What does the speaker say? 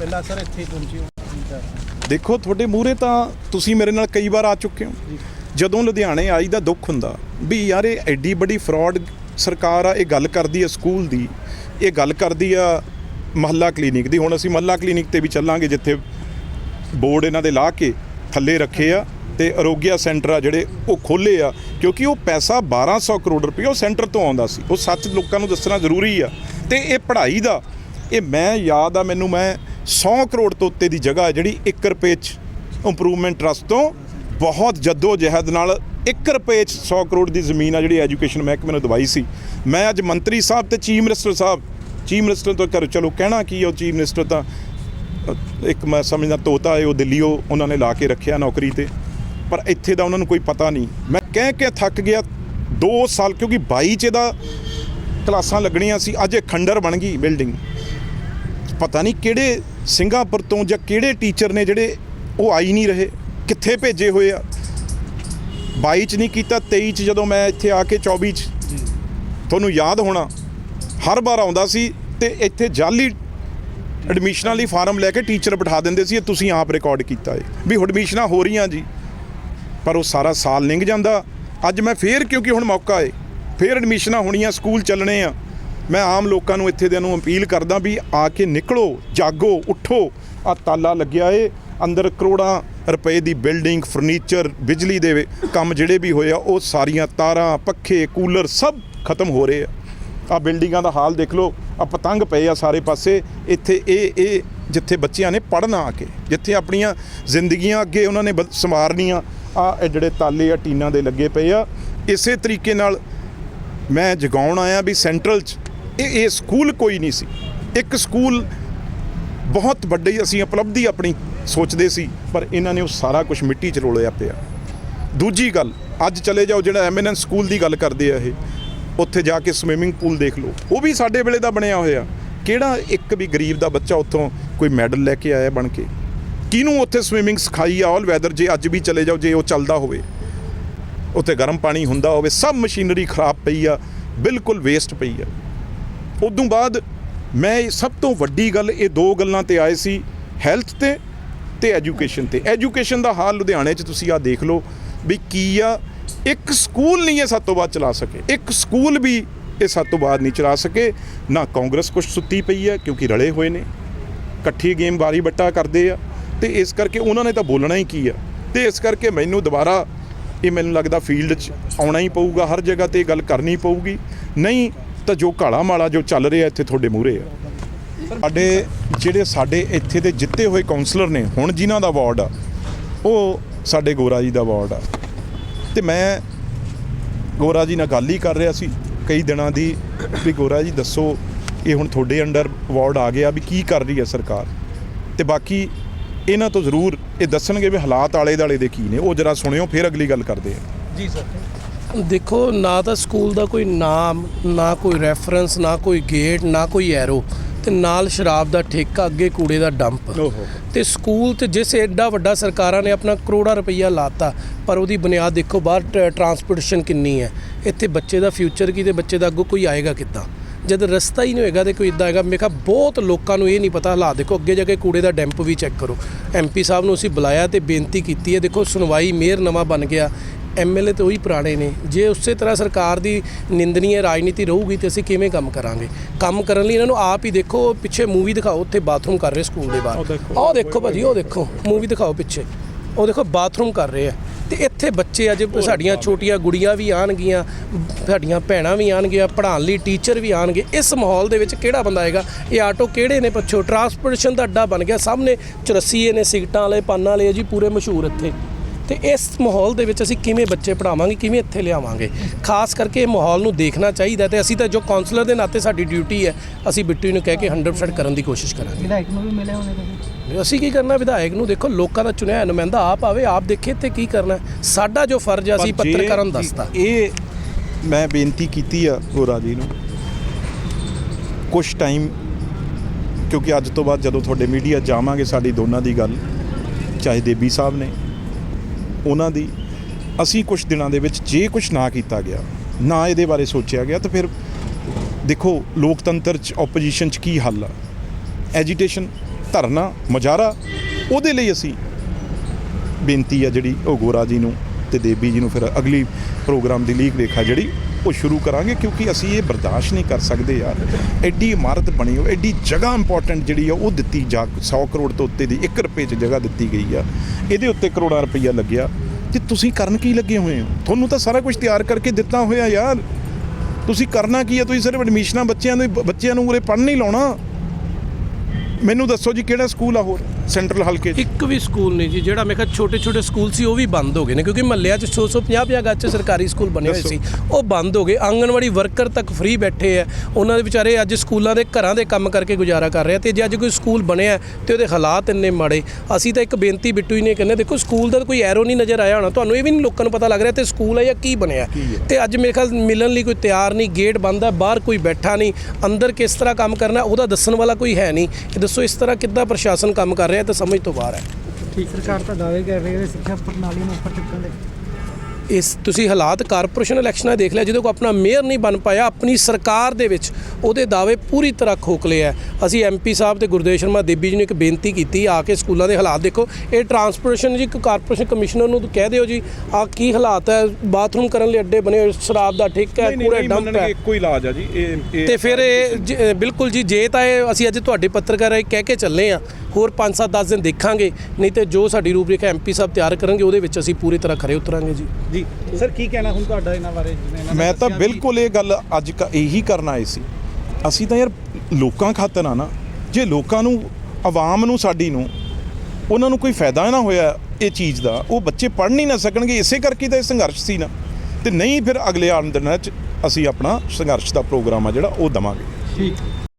ਪਹਿਲਾਂ ਸਰ ਇੱਥੇ ਪਹੁੰਚੇ ਹੋ। ਦੇਖੋ ਤੁਹਾਡੇ ਮੂਹਰੇ ਤਾਂ ਤੁਸੀਂ ਮੇਰੇ ਨਾਲ ਕਈ ਵਾਰ ਆ ਚੁੱਕੇ ਹੋ। ਜਦੋਂ ਲੁਧਿਆਣੇ ਆਈ ਦਾ ਦੁੱਖ ਹੁੰਦਾ ਵੀ ਯਾਰ ਇਹ ਐਡੀ ਵੱਡੀ ਫਰਾਡ ਸਰਕਾਰ ਆ ਇਹ ਗੱਲ ਕਰਦੀ ਆ ਸਕੂਲ ਦੀ ਇਹ ਗੱਲ ਕਰਦੀ ਆ ਮਹੱਲਾ ਕਲੀਨਿਕ ਦੀ। ਹੁਣ ਅਸੀਂ ਮਹੱਲਾ ਕਲੀਨਿਕ ਤੇ ਵੀ ਚੱਲਾਂਗੇ ਜਿੱਥੇ ਬੋਰਡ ਇਹਨਾਂ ਦੇ ਲਾ ਕੇ ਥੱਲੇ ਰੱਖੇ ਆ ਤੇ ਅਰੋਗਿਆ ਸੈਂਟਰ ਆ ਜਿਹੜੇ ਉਹ ਖੋਲੇ ਆ ਕਿਉਂਕਿ ਉਹ ਪੈਸਾ 1200 ਕਰੋੜ ਰੁਪਏ ਉਹ ਸੈਂਟਰ ਤੋਂ ਆਉਂਦਾ ਸੀ। ਉਹ ਸੱਚ ਲੋਕਾਂ ਨੂੰ ਦੱਸਣਾ ਜ਼ਰੂਰੀ ਆ। ਤੇ ਇਹ ਪੜ੍ਹਾਈ ਦਾ ਇਹ ਮੈਂ ਯਾਦ ਆ ਮੈਨੂੰ ਮੈਂ 100 ਕਰੋੜ ਤੋਂ ਉੱਤੇ ਦੀ ਜਗ੍ਹਾ ਜਿਹੜੀ 1 ਰੁਪਏ ਚ ਇੰਪਰੂਵਮੈਂਟ ਟਰਸਟ ਤੋਂ ਬਹੁਤ ਜੱਦੋ ਜਹਿਦ ਨਾਲ 1 ਰੁਪਏ ਚ 100 ਕਰੋੜ ਦੀ ਜ਼ਮੀਨ ਆ ਜਿਹੜੀ ਐਜੂਕੇਸ਼ਨ ਮਹਿਕਮੇ ਨੂੰ ਦਵਾਈ ਸੀ। ਮੈਂ ਅੱਜ ਮੰਤਰੀ ਸਾਹਿਬ ਤੇ ਚੀਫ ਮਿਨਿਸਟਰ ਸਾਹਿਬ ਚੀਫ ਮਿਨਿਸਟਰ ਤੋਂ ਕਰ ਚਲੋ ਕਹਿਣਾ ਕੀ ਆ ਉਹ ਚੀਫ ਮਿਨਿਸਟਰ ਤਾਂ ਇੱਕ ਮੈਂ ਸਮਝਦਾ ਤੋਤਾ ਹੈ, ਉਹ ਦਿੱਲੀੋਂ ਉਹਨਾਂ ਨੇ ਲਾ ਕੇ ਰੱਖਿਆ ਨੌਕਰੀ ਤੇ, ਪਰ ਇੱਥੇ ਦਾ ਉਹਨਾਂ ਨੂੰ ਕੋਈ ਪਤਾ ਨਹੀਂ। ਮੈਂ ਕਹਿ ਕੇ ਥੱਕ ਗਿਆ 2 ਸਾਲ ਕਿਉਂਕਿ 22 ਚ ਇਹਦਾ ਕਲਾਸਾਂ ਲੱਗਣੀਆਂ ਸੀ, ਅੱਜ ਇਹ ਖੰਡਰ ਬਣ ਗਈ ਬਿਲਡਿੰਗ ਪਤਾ ਨਹੀਂ ਕਿਹੜੇ ਸਿੰਗਾਪੁਰ ਤੋਂ ਜਾਂ ਕਿਹੜੇ ਟੀਚਰ ਨੇ ਜਿਹੜੇ ਉਹ ਆਈ ਨਹੀਂ ਰਹੇ, ਕਿੱਥੇ ਭੇਜੇ ਹੋਏ ਆ। 22 ਚ ਨਹੀਂ ਕੀਤਾ 23 ਚ ਜਦੋਂ ਮੈਂ ਇੱਥੇ ਆ ਕੇ 24 ਚ, ਤੁਹਾਨੂੰ ਯਾਦ ਹੋਣਾ, ਹਰ ਵਾਰ ਆਉਂਦਾ ਸੀ ਤੇ ਇੱਥੇ ਜਾਲੀ ਐਡਮਿਸ਼ਨਾਂ ਲਈ ਫਾਰਮ ਲੈ ਕੇ ਟੀਚਰ ਬਿਠਾ ਦਿੰਦੇ ਸੀ, ਇਹ ਤੁਸੀਂ ਆਪ ਰਿਕਾਰਡ ਕੀਤਾ ਏ। ਵੀ ਐਡਮਿਸ਼ਨਾਂ ਹੋ ਰਹੀਆਂ ਜੀ, ਪਰ ਉਹ ਸਾਰਾ ਸਾਲ ਲੰਘ ਜਾਂਦਾ। ਅੱਜ ਮੈਂ ਫੇਰ, ਕਿਉਂਕਿ ਹੁਣ ਮੌਕਾ ਏ, ਫੇਰ ਐਡਮਿਸ਼ਨਾਂ ਹੋਣੀਆਂ, ਸਕੂਲ ਚੱਲਣੇ ਆ। ਮੈਂ ਆਮ ਲੋਕਾਂ ਨੂੰ ਇੱਥੇ ਦੇ ਨੂੰ ਅਪੀਲ ਕਰਦਾ ਵੀ ਆ ਕੇ ਨਿਕਲੋ, ਜਾਗੋ, ਉੱਠੋ। ਆ ਤਾਲਾ ਲੱਗਿਆ ਏ। ਅੰਦਰ ਕਰੋੜਾਂ ਰੁਪਏ ਦੀ ਬਿਲਡਿੰਗ, ਫਰਨੀਚਰ, ਬਿਜਲੀ ਦੇ ਕੰਮ ਜਿਹੜੇ ਵੀ ਹੋਏ ਆ, ਉਹ ਸਾਰੀਆਂ ਤਾਰਾਂ, ਪੱਖੇ, ਕੂਲਰ ਸਭ ਖਤਮ ਹੋ ਰਹੇ ਆ। ਆ ਬਿਲਡਿੰਗਾਂ ਦਾ ਹਾਲ ਦੇਖ ਲਓ। ਆ ਪਤੰਗ ਪਏ ਆ ਸਾਰੇ ਪਾਸੇ। ਇੱਥੇ ਇਹ ਇਹ ਜਿੱਥੇ ਬੱਚਿਆਂ ਨੇ ਪੜ੍ਹਨਾ ਆ ਕੇ, ਜਿੱਥੇ ਆਪਣੀਆਂ ਜ਼ਿੰਦਗੀਆਂ ਅੱਗੇ ਉਹਨਾਂ ਨੇ ਬ- ਸੰਵਾਰਨੀਆਂ ਆ ਇਹ ਜਿਹੜੇ ਤਾਲੇ ਆ, ਟੀਨਾਂ ਦੇ ਲੱਗੇ ਪਏ ਆ। ਇਸੇ ਤਰੀਕੇ ਨਾਲ ਮੈਂ ਜਗਾਉਣ ਆਇਆ ਵੀ ਸੈਂਟਰਲ ਚ ਇਹ ਇਹ ਸਕੂਲ ਕੋਈ ਨਹੀਂ ਸੀ। ਇੱਕ ਸਕੂਲ ਬਹੁਤ ਵੱਡੀ ਅਸੀਂ ਉਪਲਬਧੀ ਆਪਣੀ ਸੋਚਦੇ ਸੀ, ਪਰ ਇਹਨਾਂ ਨੇ ਉਹ ਸਾਰਾ ਕੁਝ ਮਿੱਟੀ 'ਚ ਰੋਲਿਆ ਪਿਆ। ਦੂਜੀ ਗੱਲ, ਅੱਜ ਚਲੇ ਜਾਓ ਜਿਹੜਾ ਐਮਐਨਐਸ ਸਕੂਲ ਦੀ ਗੱਲ ਕਰਦੇ ਆ ਇਹ, ਉੱਥੇ ਜਾ ਕੇ ਸਵਿਮਿੰਗ ਪੂਲ ਦੇਖ ਲਓ। ਉਹ ਵੀ ਸਾਡੇ ਵੇਲੇ ਦਾ ਬਣਿਆ ਹੋਇਆ। ਕਿਹੜਾ ਇੱਕ ਵੀ ਗਰੀਬ ਦਾ ਬੱਚਾ ਉੱਥੋਂ ਕੋਈ ਮੈਡਲ ਲੈ ਕੇ ਆਇਆ ਬਣ ਕੇ? ਕਿਹਨੂੰ ਉੱਥੇ ਸਵਿਮਿੰਗ ਸਿਖਾਈ ਆ ਆਲ ਵੈਦਰ ਜੇ ਅੱਜ ਵੀ ਚਲੇ ਜਾਓ, ਜੇ ਉਹ ਚੱਲਦਾ ਹੋਵੇ। ਉੱਥੇ ਗਰਮ ਪਾਣੀ ਹੁੰਦਾ ਹੋਵੇ, ਸਭ ਮਸ਼ੀਨਰੀ ਖਰਾਬ ਪਈ ਆ, ਬਿਲਕੁਲ ਵੇਸਟ ਪਈ ਆ। ਉਦੋਂ ਬਾਅਦ ਮੈਂ ਸਭ ਤੋਂ ਵੱਡੀ ਗੱਲ ਇਹ ਦੋ ਗੱਲਾਂ ਤੇ ਆਏ ਸੀ ਹੈਲਥ ਤੇ ਤੇ ਐਜੂਕੇਸ਼ਨ ਤੇ। ਐਜੂਕੇਸ਼ਨ ਦਾ ਹਾਲ ਲੁਧਿਆਣੇ 'ਚ ਤੁਸੀਂ ਆ ਦੇਖ ਲਓ ਵੀ ਕੀ ਆ, ਇੱਕ ਸਕੂਲ ਨਹੀਂ ਇਹ ਸਭ ਤੋਂ ਬਾਅਦ ਚਲਾ ਸਕੇ। ਇੱਕ ਸਕੂਲ ਵੀ ਇਹ ਸਭ ਤੋਂ ਬਾਅਦ ਨਹੀਂ ਚਲਾ ਸਕੇ। ਨਾ ਕਾਂਗਰਸ ਕੁਛ ਸੁੱਤੀ ਪਈ ਹੈ ਕਿਉਂਕਿ ਰਲੇ ਹੋਏ ਨੇ। ਇਕੱਠੀ ਗੇਮ ਵਾਰੀ ਬੱਟਾ ਕਰਦੇ ਆ ਤੇ ਇਸ ਕਰਕੇ ਉਹਨਾਂ ਨੇ ਤਾਂ ਬੋਲਣਾ ਹੀ ਕੀ ਆ। ਤੇ ਇਸ ਕਰਕੇ ਮੈਨੂੰ ਦੁਬਾਰਾ ਇਹ ਮੈਨੂੰ ਲੱਗਦਾ ਫੀਲਡ 'ਚ ਆਉਣਾ ਹੀ ਪਊਗਾ, ਹਰ ਜਗ੍ਹਾ ਤੇ ਗੱਲ ਕਰਨੀ ਪਊਗੀ। ਨਹੀਂ ਤਾਂ ਜੋ ਕਾਲਾ ਮਾਲਾ ਜੋ ਚੱਲ ਰਿਹਾ ਇੱਥੇ ਤੁਹਾਡੇ ਮੂਹਰੇ ਆ। ਸਾਡੇ ਜਿਹੜੇ ਸਾਡੇ ਇੱਥੇ ਦੇ ਜਿੱਤੇ ਹੋਏ ਕਾਉਂਸਲਰ ਨੇ, ਹੁਣ ਜਿਨ੍ਹਾਂ ਦਾ ਅਵਾਰਡ ਆ, ਉਹ ਸਾਡੇ ਗੋਰਾ ਜੀ ਦਾ ਅਵਾਰਡ ਆ। ਤੇ ਮੈਂ ਗੋਰਾ ਜੀ ਨਾਲ ਗੱਲ ਹੀ ਕਰ ਰਿਹਾ ਸੀ ਕਈ ਦਿਨਾਂ ਦੀ ਵੀ ਗੋਰਾ ਜੀ ਦੱਸੋ, ਇਹ ਹੁਣ ਤੁਹਾਡੇ ਅੰਡਰ ਅਵਾਰਡ ਆ ਗਿਆ ਵੀ ਕੀ ਕਰ ਰਹੀ ਹੈ ਸਰਕਾਰ? ਤੇ ਬਾਕੀ ਇਹਨਾਂ ਤੋਂ ਜ਼ਰੂਰ ਇਹ ਦੱਸਣਗੇ ਵੀ ਹਾਲਾਤ ਆਲੇ ਦਾਲੇ ਦੇ ਕੀ ਨੇ, ਉਹ ਜਰਾ ਸੁਣਿਓ, ਫਿਰ ਅਗਲੀ ਗੱਲ ਕਰਦੇ ਆ। ਜੀ ਸਰ। ਦੇਖੋ ਨਾ ਤਾਂ ਸਕੂਲ ਦਾ ਕੋਈ ਨਾਮ ਨਾ ਕੋਈ ਰੈਫਰੈਂਸ ਨਾ ਕੋਈ ਗੇਟ ਨਾ ਕੋਈ ਐਰੋ ਤੇ ਨਾਲ ਸ਼ਰਾਬ ਦਾ ਠੇਕਾ ਅੱਗੇ ਕੂੜੇ ਦਾ ਡੰਪ। ਤੇ ਸਕੂਲ ਤੇ ਜਿਸ ਐਡਾ ਵੱਡਾ ਸਰਕਾਰਾਂ ਨੇ ਆਪਣਾ ਕਰੋੜਾ ਰੁਪਈਆ ਲਾਤਾ ਪਰ ਉਹਦੀ ਬੁਨਿਆਦ ਦੇਖੋ ਬਾਹਰ ਟਰਾਂਸਪੋਰਟੇਸ਼ਨ ਕਿੰਨੀ ਹੈ। ਇੱਥੇ ਬੱਚੇ ਦਾ ਫਿਊਚਰ ਕੀ ਤੇ ਬੱਚੇ ਦਾ ਅੱਗੋਂ ਕੋਈ ਆਏਗਾ ਕਿੱਦਾਂ? ਜਦ ਰਸਤਾ ਹੀ ਨਹੀਂ ਹੋਏਗਾ ਤੇ ਕੋਈ ਇਦਾਂ ਹੈਗਾ ਮੈਂ ਕਿਹਾ ਬਹੁਤ ਲੋਕਾਂ ਨੂੰ ਇਹ ਨਹੀਂ ਪਤਾ ਹਾਲਾਤ ਦੇਖੋ ਅੱਗੇ ਜਾ ਕੇ ਕੂੜੇ ਦਾ ਡੈਂਪ ਵੀ ਚੈੱਕ ਕਰੋ। ਐਮਪੀ ਸਾਹਿਬ ਨੂੰ ਅਸੀਂ ਬੁਲਾਇਆ ਤੇ ਬੇਨਤੀ ਕੀਤੀ ਹੈ ਦੇਖੋ ਸੁਣਵਾਈ ਮੇਅਰ ਨਵਾਂ ਬਣ ਗਿਆ ਐਮਐਲਏ ਤੇ ਉਹੀ ਪੁਰਾਣੇ ਨੇ। ਜੇ ਉਸੇ ਤਰ੍ਹਾਂ ਸਰਕਾਰ ਦੀ ਨਿੰਦਨੀय ਰਾਜਨੀਤੀ ਰਹੂਗੀ ਤੇ ਅਸੀਂ ਕਿਵੇਂ ਕੰਮ ਕਰਾਂਗੇ? ਕੰਮ ਕਰਨ ਲਈ ਇਹਨਾਂ ਨੂੰ ਆਪ ਹੀ ਦੇਖੋ ਪਿੱਛੇ ਮੂਵੀ ਦਿਖਾਓ ਉੱਥੇ ਬਾਥਰੂਮ ਕਰ ਰਹੇ ਸਕੂਲ ਦੇ ਬਾਹਰ। ਦੇਖੋ। ਆਹ ਦੇਖੋ ਭਾਜੀ ਉਹ ਦੇਖੋ ਮੂਵੀ ਦਿਖਾਓ ਪਿੱਛੇ। ਉਹ ਦੇਖੋ ਬਾਥਰੂਮ ਕਰ ਰਹੇ ਆ। ਤੇ ਇੱਥੇ ਬੱਚੇ ਅੱਜ ਸਾਡੀਆਂ ਛੋਟੀਆਂ ਗੁੜੀਆਂ ਵੀ ਆਣਗੀਆਂ ਸਾਡੀਆਂ ਭੈਣਾਂ ਵੀ ਆਣਗੀਆਂ ਪੜ੍ਹਾਉਣ ਲਈ ਟੀਚਰ ਵੀ ਆਣਗੇ ਇਸ ਮਾਹੌਲ ਦੇ ਵਿੱਚ ਕਿਹੜਾ ਬੰਦਾ ਆਏਗਾ? ਇਹ ਆਟੋ ਕਿਹੜੇ ਨੇ ਪੱਛੋ? ਟਰਾਂਸਪੋਰਟੇਸ਼ਨ ਦਾ ਅੱਡਾ ਬਣ ਗਿਆ ਸਾਹਮਣੇ। ਚੁਰਸੀਏ ਨੇ ਸਿਗਟਾਂ ਵਾਲੇ ਪਾਨਾਂ ਵਾਲੇ ਜੀ ਪੂਰੇ ਮਸ਼ਹੂਰ ਇੱਥੇ। ਤੇ ਇਸ ਮਾਹੌਲ ਦੇ ਵਿੱਚ ਅਸੀਂ ਕਿਵੇਂ ਬੱਚੇ ਪੜਾਵਾਂਗੇ ਕਿਵੇਂ ਇੱਥੇ ਲਿਆਵਾਂਗੇ? ਖਾਸ ਕਰਕੇ ਇਹ ਮਾਹੌਲ ਨੂੰ ਦੇਖਣਾ ਚਾਹੀਦਾ ਤੇ ਅਸੀਂ ਤਾਂ ਜੋ ਕਾਉਂਸਲਰ ਦੇ ਨਾਤੇ ਸਾਡੀ ਡਿਊਟੀ ਹੈ ਅਸੀਂ ਬਿੱਟੂ ਨੂੰ ਕਹਿ ਕੇ 100% ਕਰਨ ਦੀ ਕੋਸ਼ਿਸ਼ ਕਰਾਂਗੇ। ਵਿਧਾਇਕ ਨੂੰ ਵੀ ਮਿਲੇ ਹੋਣੇ ਤੁਸੀਂ? ਅਸੀਂ ਕੀ ਕਰਨਾ ਵਿਧਾਇਕ ਨੂੰ ਦੇਖੋ ਲੋਕਾਂ ਦਾ ਚੁਣਿਆ ਨੁਮਾਇੰਦਾ ਆਪ ਆਵੇ ਆਪ ਦੇਖੇ ਤੇ ਕੀ ਕਰਨਾ। ਸਾਡਾ ਜੋ ਫਰਜ਼ ਹੈ ਅਸੀਂ ਪੱਤਰਕਾਰਾਂ ਨੂੰ ਦੱਸਦਾ ਇਹ ਮੈਂ ਬੇਨਤੀ ਕੀਤੀ ਆ ਗੋਰਾ ਜੀ ਨੂੰ। ਕੁਝ ਟਾਈਮ ਕਿਉਂਕਿ ਅੱਜ ਤੋਂ ਬਾਅਦ ਜਦੋਂ ਤੁਹਾਡੇ ਮੀਡੀਆ ਜਾਵਾਂਗੇ ਸਾਡੀ ਦੋਨਾਂ ਦੀ ਗੱਲ ਚਾਹੇ ਦੇਬੀ ਸਾਹਿਬ ਨੇ ਉਹਨਾਂ ਦੀ ਅਸੀਂ ਕੁਝ ਦਿਨਾਂ ਦੇ ਵਿੱਚ ਜੇ ਕੁਝ ਨਾ ਕੀਤਾ ਗਿਆ, ਨਾ ਇਹਦੇ ਬਾਰੇ ਸੋਚਿਆ ਗਿਆ, ਤਾਂ ਫਿਰ ਦੇਖੋ ਲੋਕਤੰਤਰ ਚ ਆਪੋਜੀਸ਼ਨ ਚ ਕੀ ਹੱਲ ਆ? ਐਜੀਟੇਸ਼ਨ ਧਰਨਾ, ਮੁਜ਼ਾਹਰਾ, ਉਹਦੇ ਲਈ ਅਸੀਂ ਬੇਨਤੀ ਆ ਜਿਹੜੀ ਉਹ ਗੋਰਾ ਜੀ ਨੂੰ ਤੇ ਦੇਵੀ ਜੀ ਨੂੰ ਫਿਰ ਅਗਲੀ ਪ੍ਰੋਗਰਾਮ ਦੀ ਲੀਕ ਰੇਖਾ ਜਿਹੜੀ ਉਹ ਸ਼ੁਰੂ ਕਰਾਂਗੇ ਕਿਉਂਕਿ ਅਸੀਂ ਇਹ ਬਰਦਾਸ਼ਤ ਨਹੀਂ ਕਰ ਸਕਦੇ ਯਾਰ। ਐਡੀ ਇਮਾਰਤ ਬਣੀ ਹੋ ਐਡੀ ਜਗ੍ਹਾ ਇੰਪੋਰਟੈਂਟ ਜਿਹੜੀ ਆ, ਉਹ ਦਿੱਤੀ ਜਾ 100 ਕਰੋੜ ਤੋਂ ਉੱਤੇ ਦੀ 1 ਰੁਪਏ 'ਚ ਜਗ੍ਹਾ ਦਿੱਤੀ ਗਈ ਆ। ਇਹਦੇ ਉੱਤੇ ਕਰੋੜਾਂ ਰੁਪਈਆ ਲੱਗਿਆ। ਤੇ ਤੁਸੀਂ ਕਰਨ ਕੀ ਲੱਗੇ ਹੋਏ ਹੋ? ਤੁਹਾਨੂੰ ਤਾਂ ਸਾਰਾ ਕੁਝ ਤਿਆਰ ਕਰਕੇ ਦਿੱਤਾ ਹੋਇਆ ਯਾਰ। ਤੁਸੀਂ ਕਰਨਾ ਕੀ ਆ? ਤੁਸੀਂ ਸਿਰਫ ਐਡਮਿਸ਼ਨਾਂ ਬੱਚਿਆਂ ਦੇ ਬੱਚਿਆਂ ਨੂੰ ਉਰੇ ਪੜ੍ਹਨ ਨਹੀਂ ਲਾਉਣਾ। ਮੈਨੂੰ ਦੱਸੋ ਜੀ ਕਿਹੜਾ ਸਕੂਲ ਆ ਹੋਰ? ਸੈਂਟਰਲ ਹਲਕੇ 'ਚ ਇੱਕ ਵੀ ਸਕੂਲ ਨਹੀਂ ਜੀ ਜਿਹੜਾ ਮੈਂ ਕਿਹਾ ਛੋਟੇ ਛੋਟੇ ਸਕੂਲ ਸੀ ਉਹ ਵੀ ਬੰਦ ਹੋ ਗਏ ਨੇ ਕਿਉਂਕਿ ਮਹੱਲਿਆਂ 'ਚ 100 150 50 ਗੱਜ 'ਚ ਸਰਕਾਰੀ ਸਕੂਲ ਬਣੇ ਹੋਏ। ਸੀ ਉਹ ਬੰਦ ਹੋ ਗਏ। ਆਂਗਣਵਾੜੀ ਵਰਕਰ ਤੱਕ ਫ੍ਰੀ ਬੈਠੇ ਆ। ਉਹਨਾਂ ਦੇ ਵਿਚਾਰੇ ਅੱਜ ਸਕੂਲਾਂ ਦੇ ਘਰਾਂ ਦੇ ਕੰਮ ਕਰਕੇ ਗੁਜ਼ਾਰਾ ਕਰ ਰਹੇ ਆ ਤੇ ਜੇ ਅੱਜ ਕੋਈ ਸਕੂਲ ਬਣਿਆ ਤੇ ਉਹਦੇ ਹਾਲਾਤ ਇੰਨੇ ਮਾੜੇ। ਅਸੀਂ ਤਾਂ ਇੱਕ ਬੇਨਤੀ ਬਿੱਟੂ ਹੀ ਨੇ ਕਹਿੰਦੇ ਦੇਖੋ ਸਕੂਲ ਦਾ ਕੋਈ ਐਰੋ ਨਹੀਂ ਨਜ਼ਰ ਆਇਆ ਹੋਣਾ। ਤੁਹਾਨੂੰ ਇਹ ਵੀ ਨਹੀਂ ਲੋਕਾਂ ਨੂੰ ਪਤਾ ਲੱਗ ਰਿਹਾ ਤੇ ਸਕੂਲ ਹੈ ਜਾਂ ਕੀ ਬਣਿਆ। ਤੇ ਅੱਜ ਮੇਰੇ ਖਿਆਲ ਮਿਲਣ ਲਈ ਕੋਈ ਤਿਆਰ ਨਹੀਂ ਗੇਟ ਬੰਦ ਹੈ ਬਾਹਰ ਕੋਈ ਬੈਠਾ ਨਹੀਂ। ਅੰਦਰ ਕਿਸ ਤਰ੍ਹਾਂ ਕੰਮ ਕਰਨਾ ਉਹਦਾ ਦੱਸਣ ਵਾਲਾ ਕੋਈ ਹੈ ਨਹੀਂ। ਇਹ ਦੱਸੋ ਇਸ ਤਰ੍ਹਾਂ ਕਿੱਦਾਂ ਪ੍ਰਸ਼ਾਸਨ ਕੰਮ ਕਰ ਰਿਹਾ? ਇਹ ਤਾਂ ਸਮਝ ਤੋਂ ਬਾਹਰ ਹੈ। ਠੀਕ, ਸਰਕਾਰ ਤਾਂ ਦਾਅਵੇ ਕਰ ਰਹੀ ਹੈ ਸਿੱਖਿਆ ਪ੍ਰਣਾਲੀ ਨੂੰ ਉੱਪਰ ਚੁੱਕਣ ਦੇ। ਇਸ ਤੁਸੀਂ ਹਾਲਾਤ ਕਾਰਪੋਰੇਸ਼ਨ ਇਲੈਕਸ਼ਨਾਂ ਦੇਖ ਲਿਆ ਜਦੋਂ ਕੋ ਆਪਣਾ ਮੇਅਰ ਨਹੀਂ ਬਣ ਪਾਇਆ ਆਪਣੀ ਸਰਕਾਰ ਦੇ ਵਿੱਚ ਉਹਦੇ ਦਾਅਵੇ ਪੂਰੀ ਤਰ੍ਹਾਂ ਖੋਖਲੇ ਆ ਅਸੀਂ ਐਮਪੀ ਸਾਹਿਬ ਤੇ ਗੁਰਦੇਵ ਸ਼ਰਮਾ ਦੇਬੀ ਜੀ ਨੂੰ ਇੱਕ ਬੇਨਤੀ ਕੀਤੀ ਆ ਕੇ ਸਕੂਲਾਂ ਦੇ ਹਾਲਾਤ ਦੇਖੋ। ਇਹ ਟਰਾਂਸਪੋਰਟੇਸ਼ਨ ਜੀ ਇੱਕ ਕਾਰਪੋਰੇਸ਼ਨ ਕਮਿਸ਼ਨਰ ਨੂੰ ਕਹਿ ਦਿਓ ਜੀ ਆ ਕੀ ਹਾਲਾਤ ਹੈ ਬਾਥਰੂਮ ਕਰਨ ਲਈ ਅੱਡੇ ਬਣੇ ਹੋਏ ਸ਼ਰਾਬ ਦਾ ਠੇਕਾ ਹੈ ਕੂੜੇ ਡੰਪ ਹੈ। ਇੱਕੋ ਹੀ ਇਲਾਜ ਆ ਜੀ ਇਹ ਇਹ ਤੇ ਫਿਰ ਇਹ ਬਿਲਕੁਲ ਜੀ ਜੇ ਤਾਂ ਇਹ ਅਸੀਂ ਅੱਜ ਤੁਹਾਡੇ ਪੱਤਰਕਾਰ ਰਾਹੀਂ ਕਹਿ ਕੇ ਚੱਲੇ ਆ ਹੋਰ 5-7 10 ਦਿਨ ਦੇਖਾਂਗੇ ਨਹੀਂ ਤੇ ਜੋ ਸਾਡੀ ਰੂਪਰੇਖਾ ਐਮਪੀ ਸਾਹਿਬ ਤਿਆਰ ਕਰਨਗੇ ਉਹਦੇ ਵਿੱਚ ਅਸੀਂ ਪੂਰੀ ਤਰ੍ਹਾਂ ਖਰੇ ਉਤਰਾਂਗੇ ਜੀ ਜੀ। ਸਰ ਕੀ ਕਹਿਣਾ ਹੁਣ ਤੁਹਾਡਾ ਇਹਨਾਂ ਬਾਰੇ? ਜਿਵੇਂ ਇਹਨਾਂ ਨੇ ਮੈਂ ਤਾਂ ਦੱਸਿਆ ਵੀ- ਬਿਲਕੁਲ ਇਹ ਗੱਲ ਅੱਜ ਕ- ਇਹੀ ਕਰਨ ਆਏ ਸੀ। ਅਸੀਂ ਤਾਂ ਯਾਰ ਲੋਕਾਂ ਖਾਤਰ ਆ ਨਾ ਜੇ ਲੋਕਾਂ ਨੂੰ ਆਵਾਮ ਨੂੰ ਸਾਡੀ ਨੂੰ ਉਹਨਾਂ ਨੂੰ ਕੋਈ ਫਾਇਦਾ ਨਾ ਹੋਇਆ ਇਹ ਚੀਜ਼ ਦਾ ਉਹ ਬੱਚੇ ਪੜ੍ਹ ਨਹੀਂ ਨਾ ਸਕਣਗੇ ਇਸੇ ਕਰਕੇ ਤਾਂ ਇਹ ਸੰਘਰਸ਼ ਸੀ ਨਾ। ਤੇ ਨਹੀਂ ਫਿਰ ਅਗਲੇ ਆਉਣ ਦਿਨਾਂ 'ਚ ਅਸੀਂ ਆਪਣਾ ਸੰਘਰਸ਼ ਦਾ ਪ੍ਰੋਗਰਾਮ ਆ ਜਿਹੜਾ ਉਹ ਦਵਾਂਗੇ। ਠੀਕ।